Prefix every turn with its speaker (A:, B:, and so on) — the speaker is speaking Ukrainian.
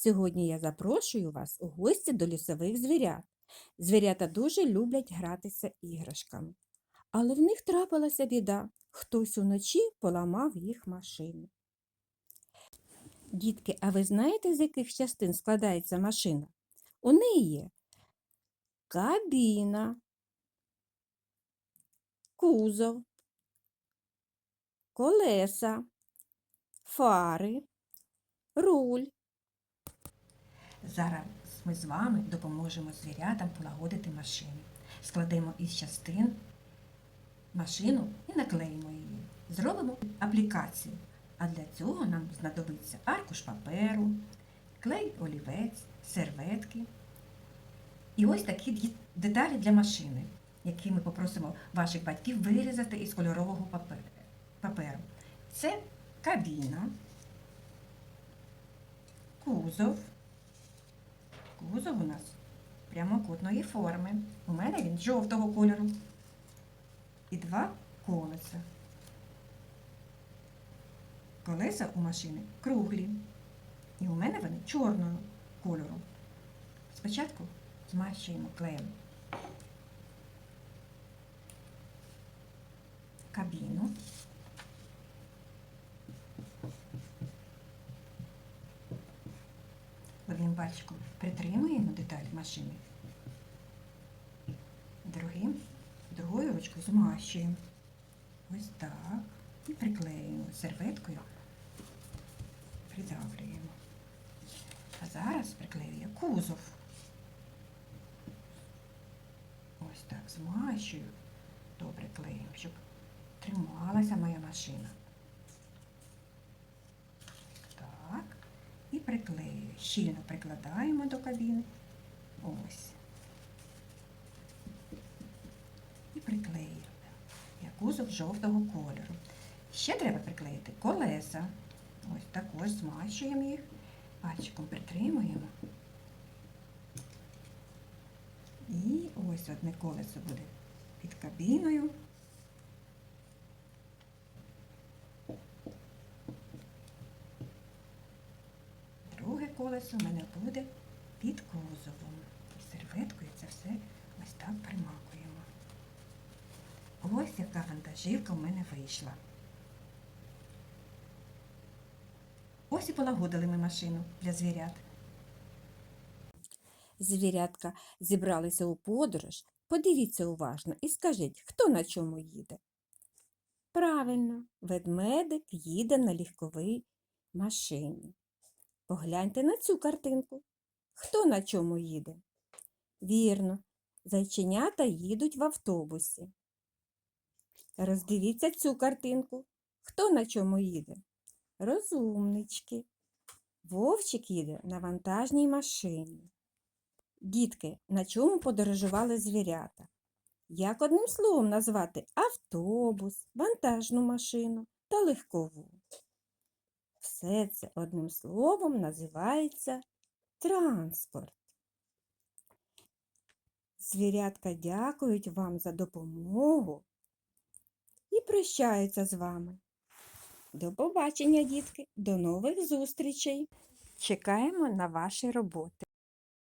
A: Сьогодні я запрошую вас у гості до лісових звірят. Звірята дуже люблять гратися іграшками. Але в них трапилася біда. Хтось уночі поламав їх машину. Дітки, а ви знаєте, з яких частин складається машина? У неї є кабіна, кузов, колеса, фари, руль. Зараз ми з вами допоможемо звірятам полагодити машину. Складемо із частин машину і наклеїмо її. Зробимо аплікацію. А для цього нам знадобиться аркуш паперу, клей олівець, серветки. І ось такі деталі для машини, які ми попросимо ваших батьків вирізати із кольорового паперу. Це кабіна, кузов. Кузов у нас прямокутної форми. У мене він жовтого кольору. І два колеса. Колеса у машини круглі. І у мене вони чорного кольору. Спочатку змащуємо клеєм кабіну. Одним пальчиком притримуємо деталь машини, другим, другою ручкою змащуємо. Ось так. І приклеюємо серветкою, придавлюємо. А зараз приклеюю кузов. Ось так змащую, добре клеєм, щоб трималася моя машина. Так. І приклеюю. Щільно прикладаємо до кабіни. Ось. І приклеюємо. Я кузов жовтого кольору. Ще треба приклеїти колеса. Ось також змащуємо їх. Пальчиком притримуємо. І ось одне колесо буде під кабіною. Колесо у мене буде під кузовом. І серветкою це все ось так примакуємо. Ось яка вантажівка в мене вийшла. Ось і полагодили ми машину для звірят. Звірятка зібралися у подорож. Подивіться уважно і скажіть, хто на чому їде. Правильно, ведмедик їде на легковій машині. Погляньте на цю картинку. Хто на чому їде? Вірно, зайченята їдуть в автобусі. Роздивіться цю картинку. Хто на чому їде? Розумнички. Вовчик їде на вантажній машині. Дітки, на чому подорожували звірята? Як одним словом назвати автобус, вантажну машину та легкову? Все це одним словом називається транспорт. Звірятка дякують вам за допомогу і прощаються з вами. До побачення, дітки, до нових зустрічей. Чекаємо на ваші роботи.